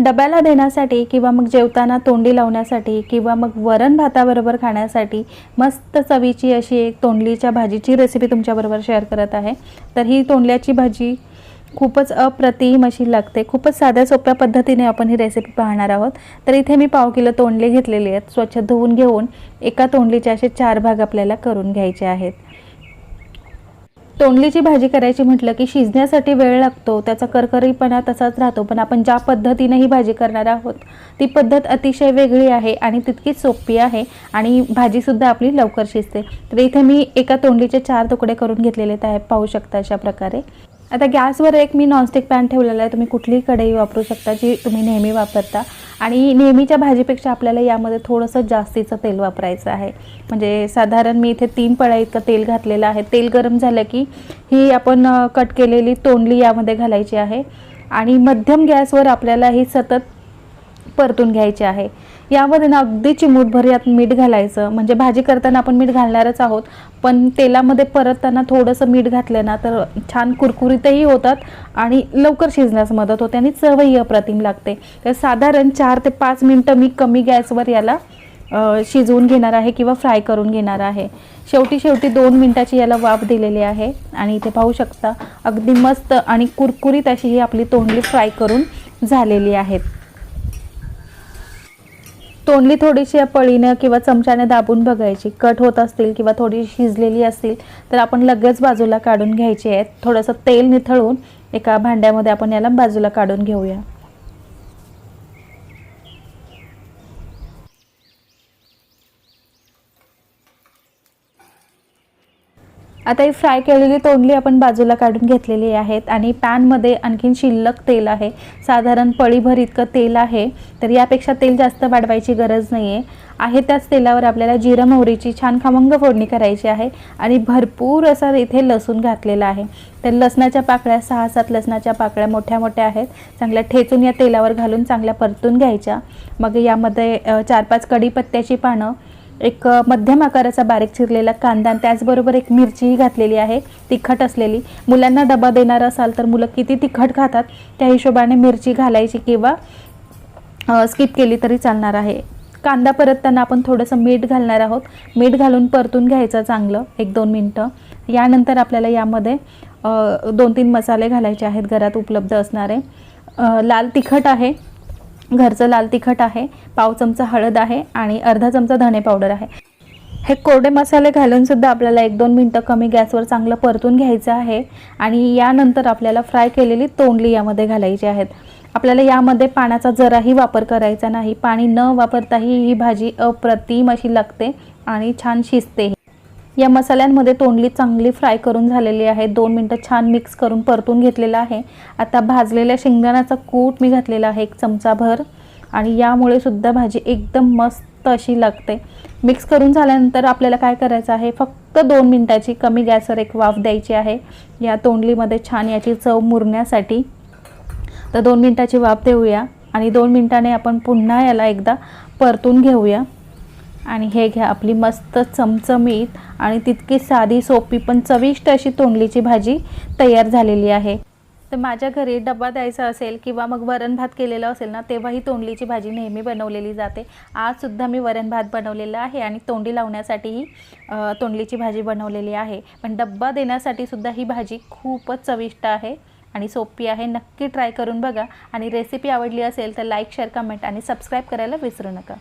डब्याला देण्यासाठी किंवा मग जेवताना तोंडी लावण्यासाठी किंवा मग वरण भाताबरोबर खाण्यासाठी मस्त चवीची अशी एक तोंडलीच्या भाजीची रेसिपी तुमच्याबरोबर शेअर करत आहे. तर ही तोंडल्याची भाजी खूपच अप्रतिम अशी लागते. खूपच साध्या सोप्या पद्धतीने आपण ही रेसिपी पाहणार आहोत. तर इथे मी पाव किलो तोंडले घेतलेले आहेत. स्वच्छ धुवून घेऊन एका तोंडलीचे असे चार भाग आपल्याला करून घ्यायचे आहेत. तोंडलीची भाजी करायची म्हटलं की शिजण्यासाठी वेळ लागतो त्याचा करकरीपणा तसाच राहतो. पण आपण ज्या पद्धतीने ही भाजी करणार आहोत ती पद्धत अतिशय वेगळी आहे आणि तितकीच सोपी आहे आणि भाजीसुद्धा आपली लवकर शिजते. तर इथे मी एका तोंडलीचे चार तुकडे करून घेतलेले आहेत आहे पाहू शकता अशा प्रकारे. आता गॅसवर एक मी नॉनस्टिक पॅन ठेवलेला आहे. तुम्ही कुठलीही कढई वापरू शकता जी तुम्ही नेहमी वापरता. आणि नेहमीच्या भाजीपेक्षा आपल्याला यामध्ये थोडंसं जास्तीचं तेल वापरायचं आहे. म्हणजे साधारण मी इथे तीन पळ्या इतकं तेल घातलेलं आहे. तेल गरम झालं की ही आपण कट केलेली तोंडली यामध्ये घालायची आहे. आणि मध्यम गॅसवर आपल्याला ही सतत परतून घ्यायची आहे. यामध्ये ना अगदी चिमूटभर यात मीठ घालायचं. म्हणजे भाजी करताना आपण मीठ घालणारच आहोत. पण तेलामध्ये परतताना थोडंसं मीठ घातलं ना तर छान कुरकुरीतही होतात आणि लवकर शिजण्यास मदत होते आणि चवही अप्रतिम लागते. तर साधारण चार ते पाच मिनटं मी कमी गॅसवर याला शिजवून घेणार आहे किंवा फ्राय करून घेणार आहे. शेवटी शेवटी दोन मिनटाची याला वाफ दिलेली आहे आणि इथे पाहू शकता अगदी मस्त आणि कुरकुरीत अशी ही आपली तोंडली फ्राय करून झालेली आहेत. तोंडली थोडीशी या पळीनं किंवा चमच्याने दाबून बघायची. कट होत असतील किंवा थोडी शिजलेली असतील तर आपण लगेच बाजूला काढून घ्यायची आहेत. थोडंसं तेल निथळून एका भांड्यामध्ये आपण याला बाजूला काढून घेऊया. आता ही फ्राय केलेली तोंडली आपण बाजूला काढून घेतलेली आहेत आणि पॅनमध्ये आणखीन शिल्लक तेल आहे. साधारण पळीभर इतकं तेल आहे तर यापेक्षा तेल जास्त वाढवायची गरज नाही आहे आहे त्याच तेलावर आपल्याला जिरं मोहरीची छान खमंग फोडणी करायची आहे आणि भरपूर असा इथे लसूण घातलेला आहे. तर लसणाच्या पाकळ्या सहा सात लसणाच्या पाकळ्या मोठ्या मोठ्या आहेत. चांगल्या ठेचून या तेलावर घालून चांगल्या परतून घ्यायच्या. मग यामध्ये चार पाच कढीपत्त्याची पानं एक मध्यम आकाराचा बारीक चिरलेला कांदा आणि त्याचबरोबर एक मिरचीही घातलेली आहे तिखट असलेली. मुलांना डबा देणार असाल तर मुलं किती तिखट खातात त्या हिशोबाने मिरची घालायची किंवा स्किप केली तरी चालणार आहे. कांदा परतताना आपण थोडंसं मीठ घालणार आहोत. मीठ घालून परतून घ्यायचं चांगलं एक दोन मिनटं. यानंतर आपल्याला यामध्ये दोन तीन मसाले घालायचे आहेत घरात उपलब्ध असणारे. लाल तिखट आहे. घरचं लाल तिखट आहे पाव चमचा हळद आहे आणि अर्धा चमचा धणे पावडर आहे. हे कोरडे मसाले घालून सुद्धा आपल्याला एक दोन मिनटं कमी गॅसवर चांगलं परतून घ्यायचं आहे आणि यानंतर आपल्याला फ्राय केलेली तोंडली यामध्ये घालायची आहेत. आपल्याला यामध्ये पाण्याचा जराही वापर करायचा नाही. पाणी न वापरताही ही भाजी अप्रतिम अशी लागते आणि छान शिजते. या मसाल्यांमध्ये तोंडली चांगली फ्राय करून झालेली आहे. दोन मिनटं छान मिक्स करून परतून घेतलेलं आहे. आता भाजलेल्या शेंगदाण्याचा कूट मी घातलेला आहे एक चमचाभर. आणि यामुळे सुद्धा भाजी एकदम मस्त अशी लागते. मिक्स करून झाल्यानंतर आपल्याला काय करायचं आहे? फक्त दोन मिनटाची कमी गॅसवर एक वाफ द्यायची आहे. या तोंडलीमध्ये छान याची चव मुरण्यासाठी. तर दोन मिनटाची वाफ देऊया. आणि दोन मिनटाने आपण पुन्हा याला एकदा परतून घेऊया. आणि हे घ्या आपली मस्त चमचमीत आणि तितकी साधी सोपी पण चविष्ट अशी तोंडलीची भाजी तयार झालेली आहे. तर माझ्या घरी डबा द्यायचा असेल किंवा मग वरण भात केलेला असेल ना तेव्हा ही तोंडलीची भाजी नेहमी बनवलेली जाते. आजसुद्धा मी वरण भात बनवलेला आहे आणि तोंडी लावण्यासाठीही तोंडलीची भाजी बनवलेली आहे. पण डब्बा देण्यासाठी सुद्धा ही भाजी खूपच चविष्ट आहे आणि सोपी आहे. नक्की ट्राय करून बघा. आणि रेसिपी आवडली असेल तर लाईक शेअर कमेंट आणि सबस्क्राईब करायला विसरू नका.